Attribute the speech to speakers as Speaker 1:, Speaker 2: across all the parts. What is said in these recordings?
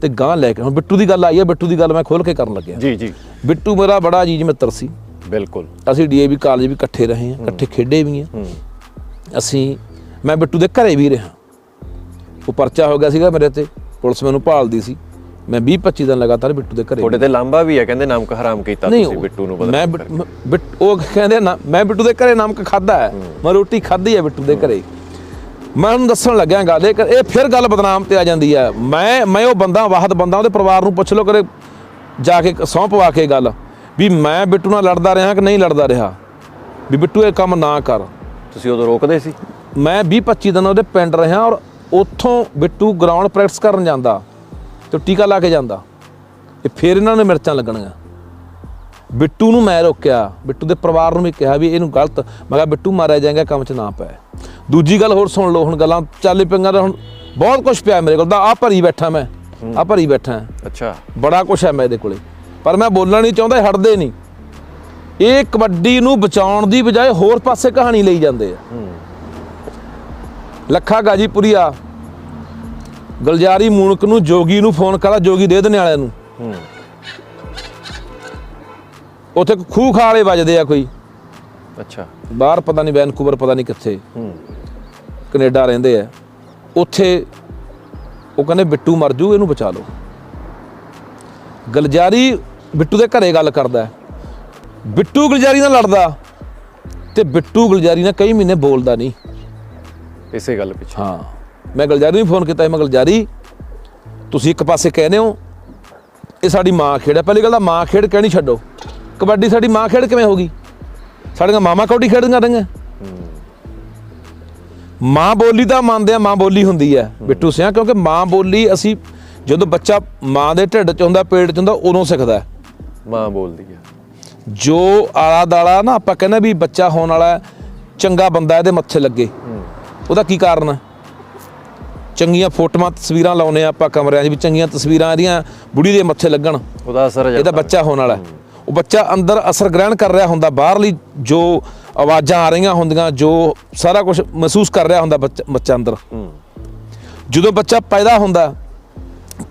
Speaker 1: ਤੇ ਗਾਂ ਲੈ ਕੇ ਹੁਣ ਬਿੱਟੂ ਦੀ ਗੱਲ ਆਈ ਹੈ ਬਿੱਟੂ ਦੀ ਗੱਲ ਮੈਂ ਖੋਲ ਕੇ ਕਰਨ ਲੱਗਿਆ।
Speaker 2: ਜੀ ਜੀ।
Speaker 1: ਬਿੱਟੂ ਮੇਰਾ ਬੜਾ ਅਜੀਜ਼ ਮਿੱਤਰ ਸੀ।
Speaker 2: ਬਿਲਕੁਲ।
Speaker 1: ਅਸੀਂ ਡੀਏਵੀ ਕਾਲਜ ਵੀ ਇਕੱਠੇ ਰਹੇ ਹਾਂ ਇਕੱਠੇ ਖੇਡੇ ਵੀ ਹਾਂ। ਅਸੀਂ ਮੈਂ ਬਿੱਟੂ ਦੇ ਘਰੇ ਵੀ ਰਿਹਾ। ਉਹ ਪਰਚਾ ਹੋ ਗਿਆ ਸੀਗਾ ਮੇਰੇ ਤੇ। ਪੁਲਿਸ ਮੈਨੂੰ ਭਾਲਦੀ ਸੀ। ਮੈਂ 20 25 ਦਿਨ ਲਗਾਤਾਰ ਬਿੱਟੂ ਦੇ ਘਰੇ
Speaker 2: ਤੁਹਾਡੇ ਤੇ ਲਾਂਬਾ ਵੀ ਹੈ ਕਹਿੰਦੇ ਨਮਕ ਹਰਾਮ ਕੀਤਾ ਤੁਸੀਂ ਬਿੱਟੂ ਨੂੰ ਬਦਲ
Speaker 1: ਮੈਂ ਉਹ ਕਹਿੰਦੇ ਨਾ ਮੈਂ ਬਿੱਟੂ ਦੇ ਘਰੇ ਨਮਕ ਖਾਦਾ ਹੈ। ਮੈਂ ਰੋਟੀ ਖਾਧੀ ਹੈ ਬਿੱਟੂ ਦੇ ਘਰੇ। ਮੈਂ ਉਹਨੂੰ ਦੱਸਣ ਲੱਗਿਆ ਗੱਲ ਇਹ ਇਹ ਫਿਰ ਗੱਲ ਬਦਨਾਮ ਤੇ ਆ ਜਾਂਦੀ ਹੈ ਮੈਂ ਮੈਂ ਉਹ ਬੰਦਾ ਵਾਹਦ ਬੰਦਾ ਉਹਦੇ ਪਰਿਵਾਰ ਨੂੰ ਪੁੱਛ ਲਓ ਕਰੇ ਜਾ ਕੇ ਸਹੁੰ ਪਵਾ ਕੇ ਗੱਲ ਵੀ ਮੈਂ ਬਿੱਟੂ ਨਾਲ ਲੜਦਾ ਰਿਹਾ ਕਿ ਨਹੀਂ ਲੜਦਾ ਰਿਹਾ? ਵੀ ਬਿੱਟੂ ਇਹ ਕੰਮ ਨਾ ਕਰ।
Speaker 2: ਤੁਸੀਂ ਉਦੋਂ ਰੋਕਦੇ ਸੀ?
Speaker 1: ਮੈਂ 20 25 ਦਿਨ ਉਹਦੇ ਪਿੰਡ ਰਿਹਾ ਔਰ ਉੱਥੋਂ ਬਿੱਟੂ ਗਰਾਊਂਡ ਪ੍ਰੈਕਟਿਸ ਕਰਨ ਜਾਂਦਾ ਤੇ ਟੀਕਾ ਲਾ ਕੇ ਜਾਂਦਾ। ਇਹ ਫਿਰ ਇਹਨਾਂ ਨੇ ਮਿਰਚਾਂ ਲੱਗਣੀਆਂ। ਬਿੱਟੂ ਨੂੰ ਮੈਂ ਰੋਕਿਆ। ਬਿੱਟੂ ਦੇ ਪਰਿਵਾਰ ਨੂੰ ਵੀ ਕਿਹਾ ਵੀ ਇਹਨੂੰ ਗਲਤ ਮੈਂ ਕਿਹਾ ਬਿੱਟੂ ਮਾਰਿਆ ਜਾਏਗਾ ਕੰਮ 'ਚ ਨਾ ਪੈ। ਦੂਜੀ ਗੱਲ ਹੋਰ ਸੁਣ ਲਓ ਹੁਣ ਗੱਲਾਂ ਚੱਲ ਪਈਆਂ ਤਾਂ ਹੁਣ ਬਹੁਤ ਕੁਝ ਪਿਆ ਮੇਰੇ ਕੋਲ। ਤਾਂ ਆ ਭਰੀ ਬੈਠਾ ਮੈਂ। ਆ ਭਰੀ ਬੈਠਾ।
Speaker 2: ਅੱਛਾ।
Speaker 1: ਬੜਾ ਕੁਝ ਹੈ ਮੇਰੇ ਕੋਲੇ। ਪਰ ਮੈਂ ਬੋਲਣਾ ਨਹੀਂ ਚਾਹੁੰਦਾ ਹਟਦੇ ਨਹੀਂ। ਇਹ ਕਬੱਡੀ ਨੂੰ ਬਚਾਉਣ ਦੀ ਬਜਾਏ ਹੋਰ ਪਾਸੇ ਕਹਾਣੀ ਲਈ ਜਾਂਦੇ ਆ। ਲੱਖਾ ਗਾਜੀਪੁਰੀਆ ਗਲਜਾਰੀ ਮੂਨਕ ਨੂੰ ਜੋਗੀ ਨੂੰ ਫੋਨ ਕਰਾ ਜੋਗੀ ਦੇ ਦੇਣੇ ਵਾਲਿਆਂ ਨੂੰ। ਉੱਥੇ ਖੂਹ ਖਾਲੇ ਵੱਜਦੇ ਆ ਕੋਈ।
Speaker 2: ਅੱਛਾ।
Speaker 1: ਬਾਹਰ ਪਤਾ ਨਹੀਂ ਵੈਨਕੂਵਰ ਪਤਾ ਨਹੀਂ ਕਿੱਥੇ।
Speaker 2: ਹੂੰ।
Speaker 1: ਕੈਨੇਡਾ ਰਹਿੰਦੇ ਆ ਉੱਥੇ ਉਹ ਕਹਿੰਦੇ ਬਿੱਟੂ ਮਰ ਜੂ ਇਹਨੂੰ ਬਚਾ ਲਓ। ਗਲਜਾਰੀ ਬਿੱਟੂ ਦੇ ਘਰੇ ਗੱਲ ਕਰਦਾ। ਬਿੱਟੂ ਗਲਜਾਰੀ ਨਾਲ ਲੜਦਾ ਤੇ ਬਿੱਟੂ ਗਲਜਾਰੀ ਨਾਲ ਕਈ ਮਹੀਨੇ ਬੋਲਦਾ ਨਹੀਂ।
Speaker 2: ਇਸੇ ਗੱਲ ਪਿੱਛੇ।
Speaker 1: ਹਾਂ ਮੈਂ ਗਲਜਾਰੀ ਨੂੰ ਫੋਨ ਕੀਤਾ ਮੈਂ ਗਲਜਾਰੀ ਤੁਸੀਂ ਇੱਕ ਪਾਸੇ ਕਹਿੰਦੇ ਹੋ ਇਹ ਸਾਡੀ ਮਾਂ ਖੇਡ ਹੈ। ਪਹਿਲੀ ਗੱਲ ਤਾਂ ਮਾਂ ਖੇਡ ਕਹਿਣੀ ਛੱਡੋ? ਕਬੱਡੀ ਸਾਡੀ ਮਾਂ ਖੇਡ ਕਿਵੇਂ ਹੋ ਗਈ? ਸਾਡੀਆਂ ਮਾਮਾ ਕੌਡੀ ਖੇਡਦੀਆਂ ਰਹੀਆਂ। ਮਾਂ ਬੋਲੀ ਤਾਂ ਮੰਨਦੇ ਆ ਮਾਂ ਬੋਲੀ ਹੁੰਦੀ ਹੈ ਬਿੱਟੂ ਸਿਆ ਕਿਉਂਕਿ ਮਾਂ ਬੋਲੀ ਅਸੀਂ ਜਦੋਂ ਬੱਚਾ ਮਾਂ ਦੇ ਢਿੱਡ 'ਚ ਹੁੰਦਾ ਪੇਟ 'ਚ ਹੁੰਦਾ ਉਦੋਂ ਸਿੱਖਦਾ
Speaker 2: ਮਾਂ ਬੋਲਦੀ ਹੈ
Speaker 1: ਜੋ ਆਲਾ ਦਾਲਾ ਨਾ ਆਪਾਂ ਕਹਿੰਦੇ ਵੀ ਬੱਚਾ ਹੋਣ ਵਾਲਾ ਚੰਗਾ ਬੰਦਾ ਇਹਦੇ ਮੱਥੇ ਲੱਗੇ। ਉਹਦਾ ਕੀ ਕਾਰਨ ਹੈ? ਚੰਗੀਆਂ ਫੋਟੋਆਂ ਤਸਵੀਰਾਂ ਲਾਉਨੇ ਆ ਆਪਾਂ ਕਮਰਿਆਂ 'ਚ ਵੀ ਚੰਗੀਆਂ ਤਸਵੀਰਾਂ ਇਹਦੀਆਂ ਬੁੜੀ ਦੇ ਮੱਥੇ ਲੱਗਣ।
Speaker 2: ਉਹਦਾ ਅਸਰ
Speaker 1: ਇਹਦਾ ਬੱਚਾ ਹੋਣ ਵਾਲਾ। ਉਹ ਬੱਚਾ ਅੰਦਰ ਅਸਰ ਗ੍ਰਹਿਣ ਕਰ ਰਿਹਾ ਹੁੰਦਾ ਬਾਹਰਲੀ ਜੋ ਆਵਾਜ਼ਾਂ ਆ ਰਹੀਆਂ ਹੁੰਦੀਆਂ ਜੋ ਸਾਰਾ ਕੁਝ ਮਹਿਸੂਸ ਕਰ ਰਿਹਾ ਹੁੰਦਾ ਬੱਚਾ ਬੱਚਾ ਅੰਦਰ। ਜਦੋਂ ਬੱਚਾ ਪੈਦਾ ਹੁੰਦਾ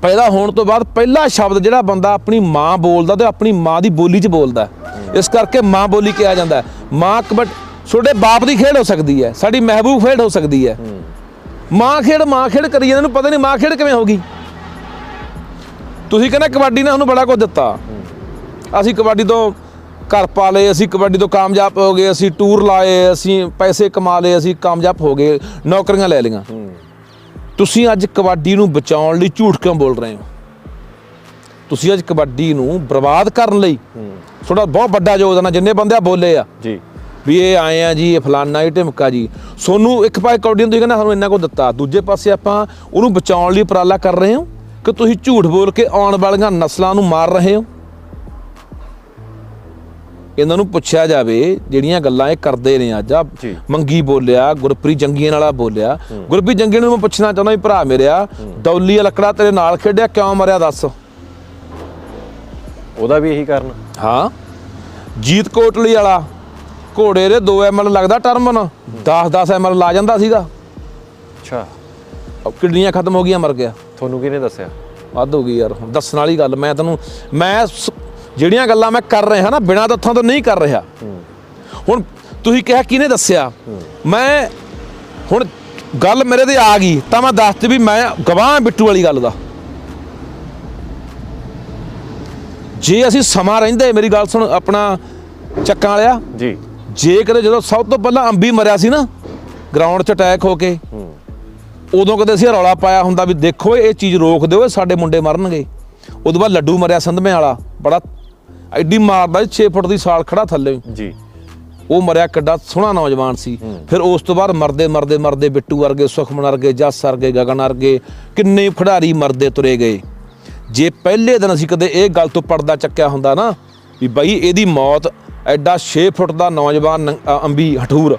Speaker 1: ਪੈਦਾ ਹੋਣ ਤੋਂ ਬਾਅਦ ਪਹਿਲਾ ਸ਼ਬਦ ਜਿਹੜਾ ਬੰਦਾ ਆਪਣੀ ਮਾਂ ਬੋਲਦਾ ਤੇ ਆਪਣੀ ਮਾਂ ਦੀ ਬੋਲੀ 'ਚ ਬੋਲਦਾ। ਇਸ ਕਰਕੇ ਮਾਂ ਬੋਲੀ ਕਿਹਾ ਜਾਂਦਾ। ਮਾਂ ਕਬੱਡ ਤੁਹਾਡੇ ਬਾਪ ਦੀ ਖੇਡ ਹੋ ਸਕਦੀ ਹੈ ਸਾਡੀ ਮਹਿਬੂਬ ਖੇਡ ਹੋ ਸਕਦੀ ਹੈ। ਮਾਂ ਖੇਡ ਮਾਂ ਖੇਡ ਕਰੀ ਜਾਂਦੇ ਨੂੰ ਪਤਾ ਨਹੀਂ ਮਾਂ ਖੇਡ ਕਿਵੇਂ ਹੋਗੀ ਤੁਸੀਂ ਕਹਿੰਦੇ ਕਬੱਡੀ ਨੇ ਸਾਨੂੰ ਬੜਾ ਕੁਝ ਦਿੱਤਾ। ਅਸੀਂ ਕਬੱਡੀ ਤੋਂ ਘਰ ਪਾ ਲਏ ਅਸੀਂ ਕਬੱਡੀ ਤੋਂ ਕਾਮਯਾਬ ਹੋ ਗਏ ਅਸੀਂ ਟੂਰ ਲਾਏ ਅਸੀਂ ਪੈਸੇ ਕਮਾ ਲਏ ਅਸੀਂ ਕਾਮਯਾਬ ਹੋ ਗਏ ਨੌਕਰੀਆਂ ਲੈ ਲਈਆਂ। ਤੁਸੀਂ ਅੱਜ ਕਬੱਡੀ ਨੂੰ ਬਚਾਉਣ ਲਈ ਝੂਠ ਕਿਉਂ ਬੋਲ ਰਹੇ ਹੋ? ਤੁਸੀਂ ਅੱਜ ਕਬੱਡੀ ਨੂੰ ਬਰਬਾਦ ਕਰਨ ਲਈ ਤੁਹਾਡਾ ਬਹੁਤ ਵੱਡਾ ਯੋਗਦਾਨ ਹੈ ਜਿੰਨੇ ਬੰਦੇ ਆ ਬੋਲੇ ਆ।
Speaker 2: ਜੀ।
Speaker 1: ਵੀ ਇਹ ਆਏ ਆ ਜੀ ਇਹ ਫਲਾਨਾ ਇਹ ਢਿਮਕਾ ਜੀ। ਸੋਨੂੰ ਇੱਕ ਪਾਸੇ ਕਬੱਡੀ ਨੂੰ ਤੁਸੀਂ ਕਹਿੰਦੇ ਸਾਨੂੰ ਇੰਨਾ ਕੁ ਦਿੱਤਾ। ਦੂਜੇ ਪਾਸੇ ਆਪਾਂ ਉਹਨੂੰ ਬਚਾਉਣ ਲਈ ਉਪਰਾਲਾ ਕਰ ਰਹੇ ਹਾਂ ਕਿ ਤੁਸੀਂ ਝੂਠ ਬੋਲ ਕੇ ਆਉਣ ਵਾਲੀਆਂ ਨਸਲਾਂ ਨੂੰ ਮਾਰ ਰਹੇ ਹੋ। ਇਹਨਾਂ ਨੂੰ ਪੁੱਛਿਆ ਜਾਵੇ ਜਿਹੜੀਆਂ ਗੱਲਾਂ ਇਹ ਕਰਦੇ ਨੇ ਅੱਜ ਆ। ਮੰਗੀ ਬੋਲਿਆ ਗੁਰਪ੍ਰੀਤ ਜੰਗੀਆਂ ਵਾਲਾ ਬੋਲਿਆ। ਗੁਰਪ੍ਰੀਤ ਜੰਗੀਆਂ ਨੂੰ ਮੈਂ ਪੁੱਛਣਾ ਚਾਹੁੰਦਾ ਵੀ ਭਰਾ ਮੇਰਿਆ ਦੌਲੀ ਲੱਕੜਾ ਤੇਰੇ ਨਾਲ ਖੇਡਿਆ ਕਿਉਂ ਮਰਿਆ ਦੱਸ?
Speaker 2: ਉਹਦਾ ਵੀ ਇਹੀ ਕਾਰਨ।
Speaker 1: ਹਾਂ। ਜੀਤ ਕੋਟਲੀ ਵਾਲਾ ਘੋੜੇ ਦੇ 2 ਐਮਐਲ ਲੱਗਦਾ ਟਰਮਨ 10 10 ਐਮਐਲ ਲਾ ਜਾਂਦਾ ਸੀਗਾ।
Speaker 2: ਅੱਛਾ।
Speaker 1: ਉਹ ਕਿਡਨੀਆਂ ਖਤਮ ਹੋ ਗਈਆਂ ਮਰ ਗਿਆ।
Speaker 2: ਤੁਹਾਨੂੰ ਕਿਹਨੇ ਦੱਸਿਆ?
Speaker 1: ਵੱਧ ਹੋ ਗਈ ਯਾਰ ਦੱਸਣ ਵਾਲੀ ਗੱਲ ਮੈਂ ਤੈਨੂੰ ਮੈਂ ਜਿਹੜੀਆਂ ਗੱਲਾਂ ਮੈਂ ਕਰ ਰਿਹਾ ਨਾ ਬਿਨਾਂ ਤੱਥਾਂ ਤੋਂ ਨਹੀਂ ਕਰ ਰਿਹਾ। ਹੁਣ ਤੁਸੀਂ ਕਿਹਾ ਕਿਹਨੇ ਦੱਸਿਆ? ਮੈਂ ਹੁਣ ਗੱਲ ਮੇਰੇ ਤੇ ਆ ਗਈ ਤਾਂ ਮੈਂ ਦੱਸ ਤੇ ਵੀ ਮੈਂ ਗਵਾਹ ਬਿੱਟੂ ਵਾਲੀ ਗੱਲ ਦਾ। ਜੇ ਅਸੀਂ ਸਮਾਂ ਰਹਿੰਦੇ ਮੇਰੀ ਗੱਲ ਸੁਣ ਆਪਣਾ ਚੱਕਾਂ ਵਾਲਿਆ।
Speaker 2: ਜੀ।
Speaker 1: ਜੇ ਕਦੇ ਜਦੋਂ ਸਭ ਤੋਂ ਪਹਿਲਾਂ ਅੰਬੀ ਮਰਿਆ ਸੀ ਨਾ ਗਰਾਊਂਡ 'ਚ ਅਟੈਕ ਹੋ ਕੇ ਉਦੋਂ ਕਦੇ ਅਸੀਂ ਰੌਲਾ ਪਾਇਆ ਹੁੰਦਾ ਵੀ ਦੇਖੋ ਇਹ ਚੀਜ਼ ਰੋਕ ਦਿਓ ਸਾਡੇ ਮੁੰਡੇ ਮਰਨਗੇ। ਉਦੋਂ ਬਾਅਦ ਲੱਡੂ ਮਰਿਆ ਸੰਧਮੇ ਵਾਲਾ ਬੜਾ ਐਡੀ ਮਾਰਦਾ 6 ਫੁੱਟ ਦੀ ਸਾਲ ਖੜਾ ਥੱਲੇ।
Speaker 2: ਜੀ।
Speaker 1: ਉਹ ਮਰਿਆ ਕਿੱਡਾ ਸੋਹਣਾ ਨੌਜਵਾਨ ਸੀ। ਫਿਰ ਉਸ ਤੋਂ ਬਾਅਦ ਮਰਦੇ ਮਰਦੇ ਮਰਦੇ ਬਿੱਟੂ ਵਰਗੇ ਸੁਖਮਨ ਵਰਗੇ ਜੱਸ ਵਰਗੇ ਗਗਨ ਵਰਗੇ ਕਿੰਨੇ ਖਿਡਾਰੀ ਮਰਦੇ ਤੁਰੇ ਗਏ। ਜੇ ਪਹਿਲੇ ਦਿਨ ਅਸੀਂ ਕਦੇ ਇਹ ਗੱਲ ਤੋਂ ਪਰਦਾ ਚੱਕਿਆ ਹੁੰਦਾ ਨਾ ਵੀ ਬਾਈ ਇਹਦੀ ਮੌਤ ਐਡਾ 6 ਫੁੱਟ ਦਾ ਨੌਜਵਾਨ ਅੰਬੀ ਹਠੂਰ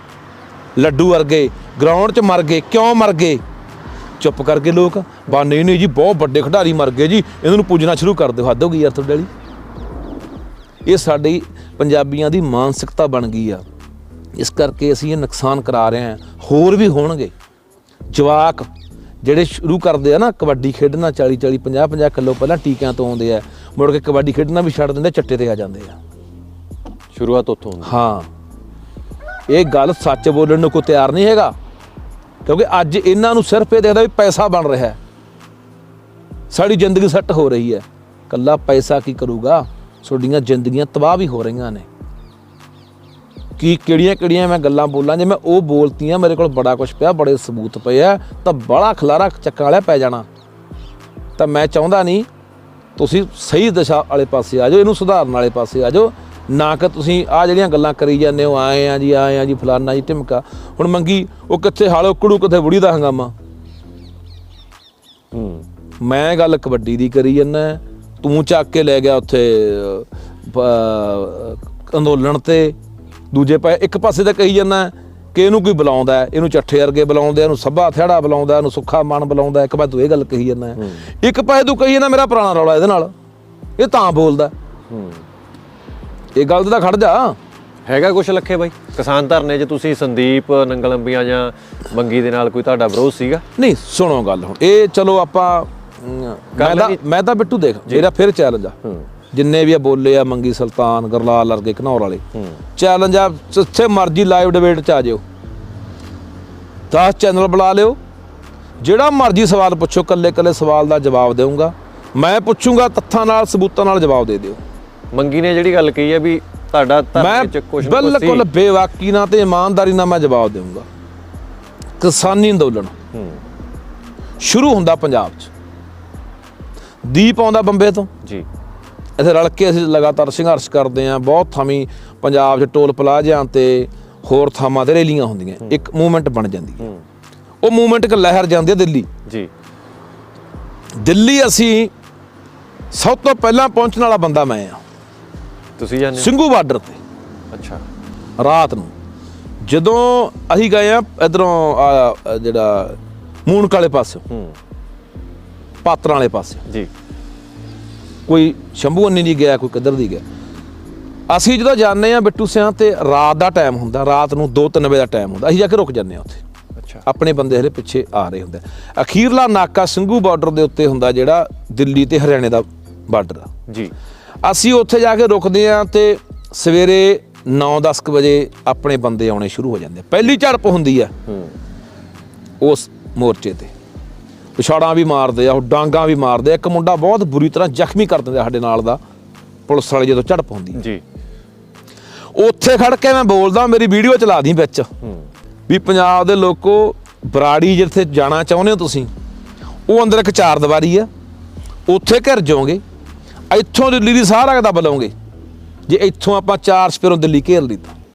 Speaker 1: ਲੱਡੂ ਵਰਗੇ ਗਰਾਊਂਡ 'ਚ ਮਰ ਗਏ ਕਿਉਂ ਮਰ ਗਏ? ਚੁੱਪ ਕਰਕੇ ਲੋਕ ਬਾ ਨਹੀਂ ਨਹੀਂ ਜੀ ਬਹੁਤ ਵੱਡੇ ਖਿਡਾਰੀ ਮਰ ਗਏ ਜੀ ਇਹਨਾਂ ਨੂੰ ਪੂਜਣਾ ਸ਼ੁਰੂ ਕਰ ਦਿਓ ਹੱਦ ਹੋ ਗਈ ਯਾਰ ਤੁਹਾਡੇ ਵਾਲੀ। ਇਹ ਸਾਡੀ ਪੰਜਾਬੀਆਂ ਦੀ ਮਾਨਸਿਕਤਾ ਬਣ ਗਈ ਆ। ਇਸ ਕਰਕੇ ਅਸੀਂ ਇਹ ਨੁਕਸਾਨ ਕਰਾ ਰਹੇ ਹਾਂ। ਹੋਰ ਵੀ ਹੋਣਗੇ। ਜਵਾਕ ਜਿਹੜੇ ਸ਼ੁਰੂ ਕਰਦੇ ਆ ਨਾ ਕਬੱਡੀ ਖੇਡਣਾ 40 40 50 50 ਕਿਲੋ ਪਹਿਲਾਂ ਟੀਕਿਆਂ ਤੋਂ ਆਉਂਦੇ ਆ। ਮੁੜ ਕੇ ਕਬੱਡੀ ਖੇਡਣਾ ਵੀ ਛੱਡ ਦਿੰਦੇ ਚੱਟੇ ਤੇ ਆ ਜਾਂਦੇ ਆ।
Speaker 2: ਸ਼ੁਰੂਆਤ ਉੱਥੋਂ ਹੁੰਦੀ।
Speaker 1: ਹਾਂ। ਇਹ ਗੱਲ ਸੱਚ ਬੋਲਣ ਨੂੰ ਕੋਈ ਤਿਆਰ ਨਹੀਂ ਹੈਗਾ। ਕਿਉਂਕਿ ਅੱਜ ਇਹਨਾਂ ਨੂੰ ਸਿਰਫ ਇਹ ਦੇਖਦਾ ਵੀ ਪੈਸਾ ਬਣ ਰਿਹਾ ਹੈ। ਸਾਡੀ ਜ਼ਿੰਦਗੀ ਸੈੱਟ ਹੋ ਰਹੀ ਹੈ। ਕੱਲਾ ਪੈਸਾ ਕੀ ਕਰੂਗਾ? ਤੁਹਾਡੀਆਂ ਜ਼ਿੰਦਗੀਆਂ ਤਬਾਹ ਵੀ ਹੋ ਰਹੀਆਂ ਨੇ। ਕੀ ਕਿਹੜੀਆਂ ਕਿਹੜੀਆਂ ਮੈਂ ਗੱਲਾਂ ਬੋਲਾਂ ਜੇ ਮੈਂ ਉਹ ਬੋਲਤੀਆਂ ਮੇਰੇ ਕੋਲ ਬੜਾ ਕੁਝ ਪਿਆ ਬੜੇ ਸਬੂਤ ਪਏ ਆ ਤਾਂ ਬੜਾ ਖਲਾਰਾ ਚੱਕਣ ਵਾਲਿਆ ਪੈ ਜਾਣਾ। ਤਾਂ ਮੈਂ ਚਾਹੁੰਦਾ ਨਹੀਂ ਤੁਸੀਂ ਸਹੀ ਦਿਸ਼ਾ ਵਾਲੇ ਪਾਸੇ ਆ ਜਾਓ ਇਹਨੂੰ ਸੁਧਾਰਨ ਵਾਲੇ ਪਾਸੇ ਆ ਜਾਓ। ਨਾ ਕਿ ਤੁਸੀਂ ਆ ਜਿਹੜੀਆਂ ਗੱਲਾਂ ਕਰੀ ਜਾਂਦੇ ਹੋ ਆਏ ਆ ਜੀ ਆਏ ਆ ਜੀ ਫਲਾਨਾ ਜੀ ਢਿਮਕਾ। ਹੁਣ ਮੰਗੀ ਉਹ ਕਿੱਥੇ ਹਾਲੋ ਕੁੜੂ ਕਿੱਥੇ ਬੁੜੀ ਦਾ ਹੰਗਾਮਾ?
Speaker 2: ਹੂੰ।
Speaker 1: ਮੈਂ ਗੱਲ ਕਬੱਡੀ ਦੀ ਕਰੀ ਜਾਂਦਾ ਤੂੰ ਚੱਕ ਕੇ ਲੈ ਗਿਆ ਉੱਥੇ ਅੰਦੋਲਨ ਤੇ। ਦੂਜੇ ਪਾਸੇ ਇੱਕ ਪਾਸੇ ਤਾਂ ਕਹੀ ਜਾਂਦਾ ਕਿ ਇਹਨੂੰ ਕੋਈ ਬੁਲਾਉਂਦਾ ਇਹਨੂੰ ਚੱਠੇ ਵਰਗੇ ਬੁਲਾਉਂਦੇ ਆ, ਇਹਨੂੰ ਸੱਭਾ ਥਿਆੜਾ ਬੁਲਾਉਂਦਾ ਇਹਨੂੰ ਸੁੱਖਾ ਮਨ ਬੁਲਾਉਂਦਾ ਇੱਕ ਪਾਸੇ ਤੂੰ ਇਹ ਗੱਲ ਕਹੀ ਜਾਂਦਾ ਇੱਕ ਪਾਸੇ ਤੂੰ ਕਹੀ ਜਾਂਦਾ ਮੇਰਾ ਪੁਰਾਣਾ ਰੌਲਾ ਇਹਦੇ ਨਾਲ ਇਹ ਤਾਂ ਬੋਲਦਾ। ਇਹ ਗੱਲ ਤੇ ਖੜ ਜਾ।
Speaker 2: ਹੈਗਾ ਕੁਛ ਲੱਖੇ ਬਾਈ? ਕਿਸਾਨ ਧਰਨੇ 'ਚ ਤੁਸੀਂ ਸੰਦੀਪ ਨੰਗਲੰਬੀਆਂ ਜਾਂ ਮੰਗੀ ਦੇ ਨਾਲ ਕੋਈ ਤੁਹਾਡਾ ਵਿਰੋਧ ਸੀਗਾ?
Speaker 1: ਨਹੀਂ ਸੁਣੋ ਗੱਲ ਹੁਣ। ਇਹ ਚਲੋ ਆਪਾਂ ਮੈਂ ਤਾਂ ਮੈਂ ਤਾਂ ਬਿੱਟੂ ਦੇਖ ਮੇਰਾ ਫਿਰ ਚੈਲੰਜ ਆ। ਜਿੰਨੇ ਵੀ ਆ ਬੋਲੇ ਆ ਮੰਗੀ ਸੁਲਤਾਨ ਗਰਲਾਲ ਵਰਗੇ ਘਨੌਰ ਵਾਲੇ। ਚੈਲੰਜ ਆ ਜਿੱਥੇ ਮਰਜ਼ੀ ਲਾਈਵ ਡਿਬੇਟ ਚ ਆ ਜਿਓ। 10 ਚੈਨਲ ਬੁਲਾ ਲਿਓ। ਜਿਹੜਾ ਮਰਜ਼ੀ ਸਵਾਲ ਪੁੱਛੋ ਕੱਲੇ ਕੱਲੇ ਸਵਾਲ ਦਾ ਜਵਾਬ ਦੇਵਾਂਗਾ ਮੈਂ ਪੁੱਛੂੰਗਾ ਤੱਥਾਂ ਨਾਲ ਸਬੂਤਾਂ ਨਾਲ ਜਵਾਬ ਦੇ ਦਿਓ।
Speaker 2: ਮੰਗੀ ਨੇ ਜਿਹੜੀ ਗੱਲ ਕਹੀ ਹੈ ਵੀ ਤੁਹਾਡਾ
Speaker 1: ਮੈਂ
Speaker 2: ਧਰਨੇ 'ਚ ਕੁਛ ਨਾ ਕੁਛ ਸੀ।
Speaker 1: ਬਿਲਕੁਲ ਬੇਵਾਕੀ ਨਾਲ ਤੇ ਇਮਾਨਦਾਰੀ ਨਾਲ ਮੈਂ ਜਵਾਬ ਦੇਵਾਂਗਾ ਕਿਸਾਨੀ ਅੰਦੋਲਨ। ਸ਼ੁਰੂ ਹੁੰਦਾ ਪੰਜਾਬ 'ਚ। ਦੀਪ ਆਉਂਦਾ ਬੰਬੇ ਤੋਂ।
Speaker 2: ਜੀ।
Speaker 1: ਇੱਥੇ ਰਲ ਕੇ ਅਸੀਂ ਲਗਾਤਾਰ ਸੰਘਰਸ਼ ਕਰਦੇ ਆਂ ਬਹੁਤ ਥਾਵੀਂ ਪੰਜਾਬ 'ਚ ਟੋਲ ਪਲਾਜ਼ਿਆਂ ਤੇ ਹੋਰ ਥਾਵਾਂ ਤੇ ਰੈਲੀਆਂ ਹੁੰਦੀਆਂ। ਇੱਕ ਮੂਵਮੈਂਟ ਬਣ ਜਾਂਦੀ ਹੈ। ਉਹ ਮੂਵਮੈਂਟ ਇੱਕ ਲਹਿਰ ਜਾਂਦੀ ਹੈ ਦਿੱਲੀ।
Speaker 2: ਜੀ।
Speaker 1: ਦਿੱਲੀ ਅਸੀਂ ਸਭ ਤੋਂ ਪਹਿਲਾਂ ਪਹੁੰਚਣ ਵਾਲਾ ਬੰਦਾ ਮੈਂ ਆ
Speaker 2: ਤੁਸੀਂ ਜਾਣਦੇ?
Speaker 1: ਸਿੰਘੂ ਬਾਰਡਰ ਤੇ।
Speaker 2: ਅੱਛਾ।
Speaker 1: ਰਾਤ ਨੂੰ। ਜਦੋਂ ਅਸੀਂ ਗਏ ਆ ਇਧਰੋਂ ਜਿਹੜਾ ਮੂਨਕ ਵਾਲੇ ਪਾਸੇ।
Speaker 2: ਹੂੰ।
Speaker 1: ਪਾਤਰਾਂ ਵਾਲੇ ਪਾਸੇ।
Speaker 2: ਜੀ।
Speaker 1: ਕੋਈ ਸ਼ੰਭੂ ਅੰਨੀ ਨਹੀਂ ਗਿਆ ਕੋਈ ਕਿੱਧਰ ਦੀ ਗਿਆ। ਅਸੀਂ ਜਦੋਂ ਜਾਂਦੇ ਆ ਬਿੱਟੂ ਸਿਆਂ ਤੇ ਰਾਤ ਦਾ ਟਾਈਮ ਹੁੰਦਾ ਰਾਤ ਨੂੰ 2-3 ਵਜੇ ਦਾ ਟਾਈਮ ਹੁੰਦਾ ਅਸੀਂ ਜਾ ਕੇ ਰੁਕ ਜਾਂਦੇ ਆ ਉੱਥੇ।
Speaker 2: ਅੱਛਾ।
Speaker 1: ਆਪਣੇ ਬੰਦੇ ਹਲੇ ਪਿੱਛੇ ਆ ਰਹੇ ਹੁੰਦੇ। ਅਖੀਰਲਾ ਨਾਕਾ ਸਿੰਘੂ ਬਾਰਡਰ ਦੇ ਉੱਤੇ ਹੁੰਦਾ ਜਿਹੜਾ ਦਿੱਲੀ ਤੇ ਹਰਿਆਣੇ ਦਾ ਬਾਰਡਰ ਆ।
Speaker 2: ਜੀ।
Speaker 1: ਅਸੀਂ ਉੱਥੇ ਜਾ ਕੇ ਰੁਕਦੇ ਆ ਤੇ ਸਵੇਰੇ 9-10 ਵਜੇ ਆਪਣੇ ਬੰਦੇ ਆਉਣੇ ਸ਼ੁਰੂ ਹੋ ਜਾਂਦੇ। ਪਹਿਲੀ ਝੜਪ ਹੁੰਦੀ ਆ
Speaker 2: ਹੂੰ।
Speaker 1: ਉਸ ਮੋਰਚੇ ਤੇ। ਪਿਛਾੜਾਂ ਵੀ ਮਾਰਦੇ ਆ ਉਹ ਡਾਂਗਾ ਵੀ ਮਾਰਦੇ ਆ। ਇੱਕ ਮੁੰਡਾ ਬਹੁਤ ਬੁਰੀ ਤਰ੍ਹਾਂ ਜ਼ਖਮੀ ਕਰ ਦਿੰਦੇ ਸਾਡੇ ਨਾਲ ਦਾ। ਪੁਲਿਸ ਵਾਲੇ ਜਦੋਂ ਝੜਪ ਹੁੰਦੀ ਆ।
Speaker 2: ਜੀ।
Speaker 1: ਉੱਥੇ ਖੜ ਕੇ ਮੈਂ ਬੋਲਦਾ ਮੇਰੀ ਵੀਡੀਓ ਚਲਾ ਦੀ ਵਿੱਚ। ਵੀ ਪੰਜਾਬ ਦੇ ਲੋਕੋ ਬਰਾੜੀ ਜਿੱਥੇ ਜਾਣਾ ਚਾਹੁੰਦੇ ਹੋ ਤੁਸੀਂ ਉਹ ਅੰਦਰ ਇੱਕ ਚਾਰ ਦੀਵਾਰੀ ਆ। ਉੱਥੇ ਘਿਰ ਜਾਓਗੇ ਇੱਥੋਂ ਦਿੱਲੀ ਦੀ ਸਾਰਾ ਕਿਤਾ ਬੁਲਾਓਗੇ ਜੇ ਇੱਥੋਂ ਆਪਾਂ ਚਾਰ ਸਪੇਰੋਂ ਦਿੱਲੀ ਘੇਰ ਲਈ ਤਾਂ